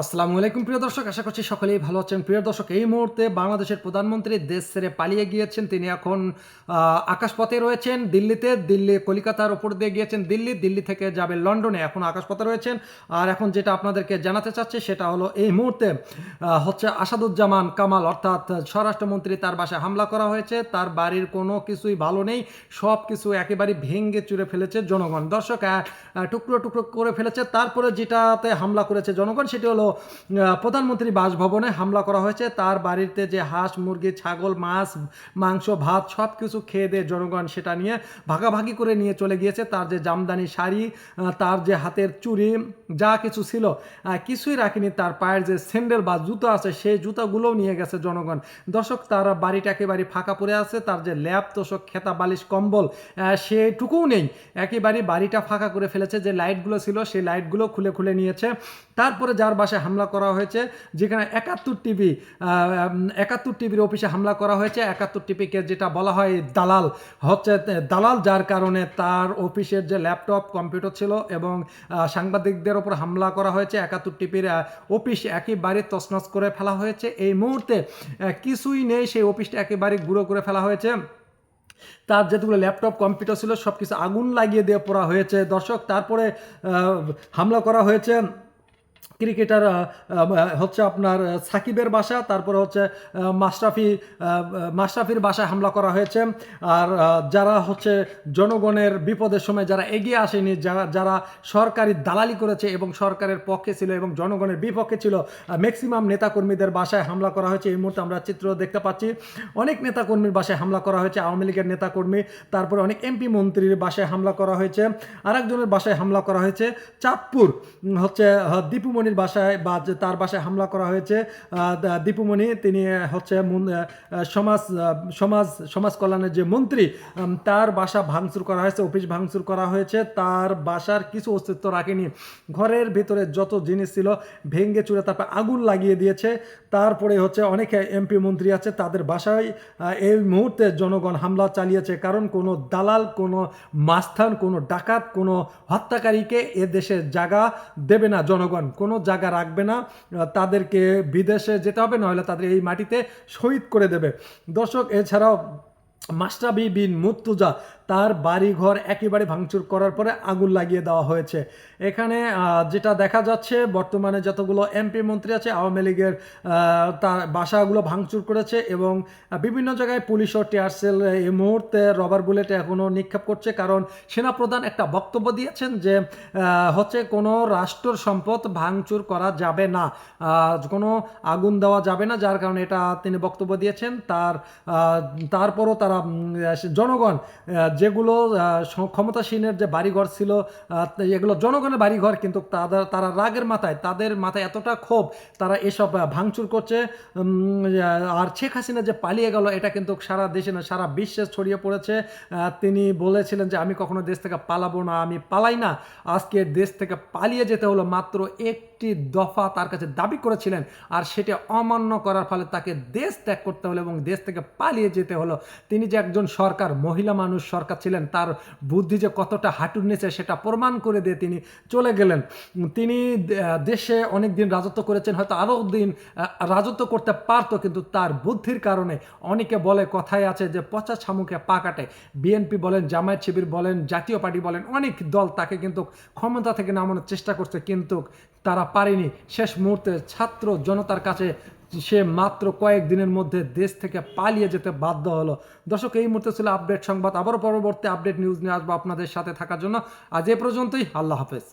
আসসালামু আলাইকুম, প্রিয় দর্শক। আশা করছি সকলেই ভালো আছেন। প্রিয় দর্শক, এই মুহূর্তে বাংলাদেশের প্রধানমন্ত্রী দেশ ছেড়ে পালিয়ে গিয়েছেন। তিনি এখন আকাশপথে রয়েছেন দিল্লিতে। দিল্লি, কলিকাতার ওপর দিয়ে গিয়েছেন দিল্লি। দিল্লি থেকে যাবে লন্ডনে। এখন আকাশপথে রয়েছেন। আর এখন যেটা আপনাদেরকে জানাতে চাচ্ছি, সেটা হলো এই মুহূর্তে হচ্ছে আসাদুজ্জামান কামাল, অর্থাৎ স্বরাষ্ট্রমন্ত্রী, তার বাসায় হামলা করা হয়েছে। তার বাড়ির কোনো কিছুই ভালো নেই। সব কিছু একেবারে ভেঙ্গে চুরে ফেলেছে জনগণ। দর্শক টুকরো টুকরো করে ফেলেছে। তারপরে যেটাতে হামলা করেছে জনগণ, সেটি হলো প্রধানমন্ত্রী বাসভবনে হামলা করা হয়েছে। তার বাড়িতে যে হাঁস, মুরগি, ছাগল, মাছ, মাংস, ভাত সব কিছু খেয়ে দিয়ে জনগণ, সেটা নিয়ে ভাগাভাগি করে নিয়ে চলে গিয়েছে। তার যে জামদানি শাড়ি তার যে হাতের চুড়ি, যা কিছু ছিল কিছুই রাখেনি। তার পায়ের যে স্যান্ডেল বা জুতো আছে, সেই জুতাগুলোও নিয়ে গেছে জনগণ। দর্শক, তার বাড়িটা একেবারে ফাঁকা পড়ে আছে। তার যে ল্যাব তোষক, খেতা, বালিশ, কম্বল সেটুকুও নেই। একেবারে বাড়িটা ফাঁকা করে ফেলেছে। যে লাইটগুলো ছিল, সেই লাইটগুলো খুলে খুলে নিয়েছে। তারপরে যার বাসায় হামলা করা হয়েছে, যেখানে একাত্তর টিভি একাত্তর টিভির অফিসে হামলা করা হয়েছে। একাত্তর টিভিকে যেটা বলা হয় দালাল, হচ্ছে দালাল যার কারণে তার অফিসের যে ল্যাপটপ, কম্পিউটার ছিল এবং সাংবাদিকদের ওপর হামলা করা হয়েছে। একাত্তর টিভির অফিস একেবারে তছনছ করে ফেলা হয়েছে। এই মুহূর্তে কিছুই নেই, সেই অফিসটা একেবারে গুঁড়ো করে ফেলা হয়েছে। তার যেগুলো ল্যাপটপ, কম্পিউটার ছিল সব কিছু আগুন লাগিয়ে দিয়ে পড়া হয়েছে। দর্শক, তারপরে হামলা করা হয়েছে। ক্রিকেটার হচ্ছে আপনার সাকিবের বাসা তারপরে হচ্ছে মাশরাফি মাশরাফির বাসায় হামলা করা হয়েছে। আর যারা হচ্ছে জনগণের বিপদের সময় যারা এগিয়ে আসেনি যারা যারা সরকারি দালালি করেছে এবং সরকারের পক্ষে ছিল এবং জনগণের বিপক্ষে ছিল ম্যাক্সিমাম নেতাকর্মীদের বাসায় হামলা করা হয়েছে। এই মুহূর্তে আমরা চিত্র দেখতে পাচ্ছি অনেক নেতাকর্মীর বাসায় হামলা করা হয়েছে। আওয়ামী লীগের নেতাকর্মী তারপরে অনেক এমপি মন্ত্রীর বাসায় হামলা করা হয়েছে। আরেকজনের বাসায় হামলা করা হয়েছে। চাঁদপুর হচ্ছে আহ, দীপুমণির বাসায় বা তার বাসায় হামলা করা হয়েছে দীপুমণি, তিনি হচ্ছে সমাজ সমাজ সমাজ কল্যাণের যে মন্ত্রী তার বাসা ভাঙচুর করা হয়েছে, অফিস ভাঙচুর করা হয়েছে, তার বাসার কিছু অস্তিত্ব রাখেনি। ঘরের ভিতরে যত জিনিস ছিল ভেঙ্গে চুরে তারপর আগুন লাগিয়ে দিয়েছে। তারপরে হচ্ছে অনেক এমপি মন্ত্রী আছে, তাদের বাসায় এই মুহূর্তে জনগণ হামলা চালিয়েছে। কারণ কোনো দালাল, কোনো মাস্থান কোনো ডাকাত, কোনো হত্যাকারীকে এ দেশে জায়গা দেবে না জনগণ। কোনো জায়গা রাখবে না তাদেরকে বিদেশে যেতে হবে, নাহলে তাদের এই মাটিতে শহীদ করে দেবে। দর্শক, এছাড়াও মাস্টাবি বিন মুর্তুজা, তার বাড়িঘর একেবারে ভাঙচুর করার পরে আগুন লাগিয়ে দেওয়া হয়েছে। এখানে যেটা দেখা যাচ্ছে, বর্তমানে যতগুলো এমপি মন্ত্রী আছে, আওয়ামী লীগের তার বাসাগুলো ভাঙচুর করেছে এবং বিভিন্ন জায়গায় পুলিশ ও টিয়ারসেল এই মুহূর্তে রবার বুলেট এখনও নিক্ষেপ করছে। কারণ সেনাপ্রধান একটা বক্তব্য দিয়েছেন যে হচ্ছে কোনো রাষ্ট্র সম্পদ ভাঙচুর করা যাবে না। কোনো আগুন দেওয়া যাবে না, যার কারণে এটা তিনি বক্তব্য দিয়েছেন। তার তারপরও তারা জনগণ যেগুলো ক্ষমতাসীনের যে বাড়িঘর ছিল এগুলো জনগণের বাড়িঘর, কিন্তু তাদের, তারা রাগের মাথায়, তাদের মাথায় এতটা ক্ষোভ, তারা এসব ভাঙচুর করছে আর শেখ হাসিনা যে পালিয়ে গেল, এটা কিন্তু সারা দেশে না, সারা বিশ্বে ছড়িয়ে পড়েছে। তিনি বলেছিলেন যে, আমি কখনো দেশ থেকে পালাবো না, আমি পালাই না। আজকে দেশ থেকে পালিয়ে যেতে হলো মাত্র একটি দফা তার কাছে দাবি করেছিলেন আর সেটা অমান্য করার ফলে তাকে দেশ ত্যাগ করতে হলো এবং দেশ থেকে পালিয়ে যেতে হলো। তিনি যে একজন সরকার, মহিলা মানুষ সরকার ছিলেন, তার বুদ্ধি যে কতটা হাঁটুর নিচে সেটা প্রমাণ করে দিয়ে তিনি চলে গেলেন। তিনি দেশে অনেক দিন রাজত্ব করেছেন, হয়তো আরও দিন রাজত্ব করতে পারতো, কিন্তু তার বুদ্ধির কারণে অনেকে বলে, কথায় আছে যে পচা ছামুকে পা কাটে। বিএনপি বলেন, জামায়াত শিবির বলেন, জাতীয় পার্টি বলেন, অনেক দল তাকে কিন্তু ক্ষমতা থেকে নামানোর চেষ্টা করছে, কিন্তু তারা পারেনি। শেষ মুহূর্তে ছাত্র জনতার কাছে সে মাত্র কয়েক দিনের মধ্যে দেশ থেকে পালিয়ে যেতে বাধ্য হলো। দর্শক, এই মুহূর্তে ছিল আপডেট সংবাদ। আবারও পরবর্তী আপডেট নিউজ নিয়ে আসব আপনাদের সাথে থাকার জন্য। আজ এ পর্যন্তই, আল্লাহ হাফেজ।